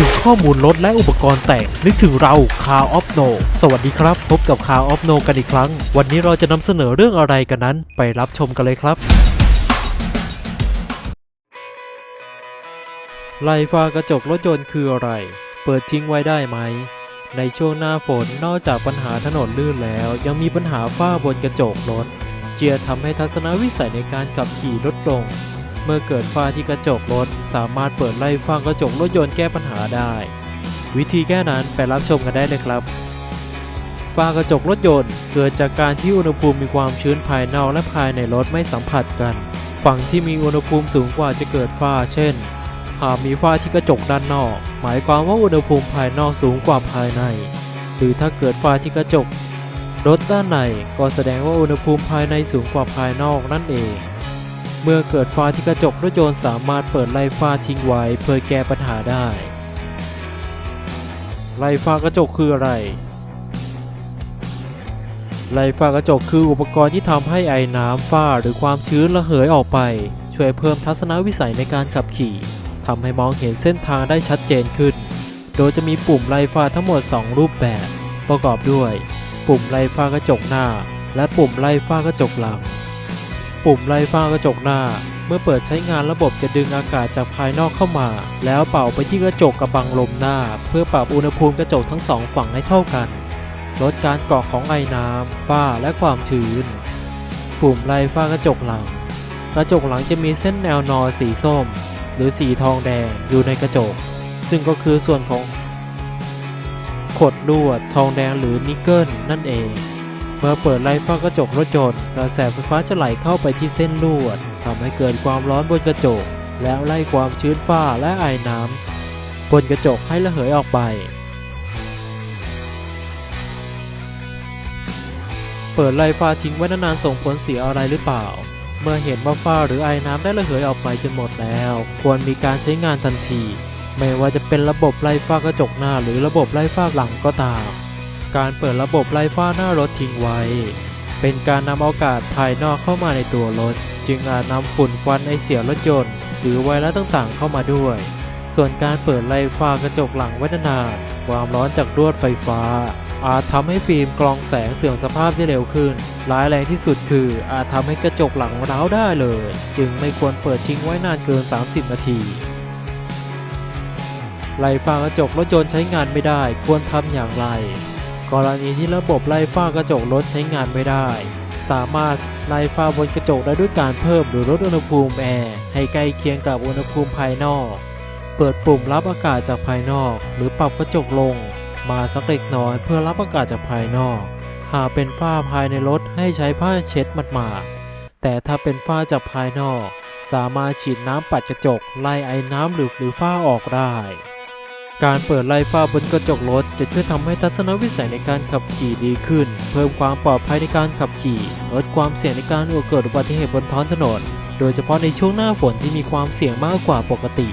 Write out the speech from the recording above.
นึกถึงข้อมูลรถและอุปกรณ์แต่ง นึกถึงเรา Car of No สวัสดีครับ พบกับ Car of No กันอีกครั้ง วันนี้เราจะนำเสนอเรื่องอะไรกันนั้น ไปรับชมกันเลยครับไลฟ้ากระจกรถยนต์คืออะไร เปิดทิ้งไว้ได้ไหม ในช่วงหน้าฝนนอกจากปัญหาถนนลื่นแล้ว ยังมีปัญหาฝ้าบนกระจกรถ เจียทำให้ทัศนวิสัยในการขับขี่ลดลง เมื่อเกิดฝ้าที่กระจกรถ สามารถเปิดไล่ฟ้ากระจกรถยนต์แก้ปัญหาได้ วิธีแก้นั้นไปรับชมกันได้เลยครับฝ้ากระจกรถยนต์เกิดจากการที่อุณหภูมิมีความชื้นภายนอกและภายในรถไม่สัมผัสกัน ฝั่งที่มีอุณหภูมิสูงกว่าจะเกิดฝ้า เช่น หากมีฝ้าที่กระจกด้านนอก หมายความว่าอุณหภูมิภายนอกสูงกว่าภายใน หรือถ้าเกิดฝ้าที่กระจกรถด้านในก็แสดงว่าอุณหภูมิภายในสูงกว่าภายนอกนั่นเอง เมื่อเกิดฝ้าที่กระจกรถยนต์สามารถเปิดไล่ฝ้าทิ้งไว้เพื่อแก้ปัญหาได้ ไล่ฝ้ากระจกคืออะไร ไล่ฝ้ากระจกคืออุปกรณ์ที่ทำให้ไอน้ำฝ้าหรือความชื้นระเหยออกไป ช่วยเพิ่มทัศนวิสัยในการขับขี่ทำให้มองเห็นเส้นทางได้ชัดเจนขึ้น โดยจะมีปุ่มไล่ฝ้าทั้งหมด 2 รูปแบบ ประกอบด้วย ปุ่มไล่ฝ้ากระจกหน้า และปุ่มไล่ฝ้ากระจกหลัง ปุ่มไล่ฝ้ากระจกหน้า เมื่อเปิดใช้งานระบบจะดึงอากาศจากภายนอกเข้ามา แล้วเป่าไปที่กระจกกับบังลมหน้า เพื่อปรับอุณหภูมิกระจกทั้งสองฝั่งให้เท่ากัน ลดการเกาะของไอน้ำฝ้าและความชื้น ปุ่มไล่ฝ้ากระจกหลัง กระจกหลังจะมีเส้นแนวนอนสีส้ม หรือสีทองแดงอยู่ในกระจก ซึ่งก็คือส่วนของขดลวดทองแดงหรือนิกเกิลนั่นเอง เมื่อเปิดไล่ฟ้ากระจกรถยนต์กระแสไฟฟ้าจะไหลเข้าไปที่เส้นลวดทำให้เกิดความร้อนบนกระจก แล้วไล่ความชื้นฝ้าและไอน้ำบนกระจกให้ระเหยออกไป เปิดไล่ฟ้าทิ้งไว้นานๆส่งผลเสียอะไรหรือเปล่า เมื่อเห็นว่าฝ้าหรือไอน้ำได้ระเหยออกไปจนหมดแล้ว ควรมีการใช้งานทันที ไม่ว่าจะเป็นระบบไล่ฝ้ากระจกหน้าหรือระบบไล่ฝ้าหลังก็ตาม การเปิดระบบไล่ฝ้าหน้ารถทิ้งไว้ เป็นการนำอากาศภายนอกเข้ามาในตัวรถ จึงอาจนำฝุ่นควันไอเสียรถยนต์หรือไวรัสต่างๆ เข้ามาด้วย ส่วนการเปิดไล่ฝ้ากระจกหลังไว้นานความร้อนจากลวดไฟฟ้า อาจทำให้ฟิล์มกรองแสงเสื่อมสภาพได้เร็วขึ้น ร้ายแรงที่สุดคืออาจทำให้กระจกหลังร้าวได้เลย จึงไม่ควรเปิดทิ้งไว้นานเกิน 30 นาทีไล่ฝ้ากระจกรถยนต์ใช้งานไม่ได้ควรทำอย่างไร กรณีที่ระบบไล่ฝ้ากระจกรถใช้งานไม่ได้ สามารถไล่ฝ้าบนกระจกได้ด้วยการเพิ่มหรือลดอุณหภูมิแอร์ให้ใกล้เคียงกับอุณหภูมิภายนอก เปิดปุ่มรับอากาศจากภายนอก หรือปรับกระจกลง มาสักเล็กน้อยเพื่อรับอากาศจากภายนอก หากเป็นฝ้าภายในรถให้ใช้ผ้าเช็ดมัดมาดๆแต่ถ้าเป็นฝ้าจากภายนอก สามารถฉีดน้ำปัดกระจกไล่ไอน้ำหรือหรือฝ้าออกได้ การเปิดไล่ฝ้าบนกระจกรถจะช่วยทำให้ทัศนวิสัยในการขับขี่ดีขึ้น เพิ่มความปลอดภัยในการขับขี่ลดความเสี่ยงในการเกิดอุบัติเหตุบนท้องถนน โดยเฉพาะในช่วงหน้าฝนที่มีความเสี่ยงมากกว่าปกติ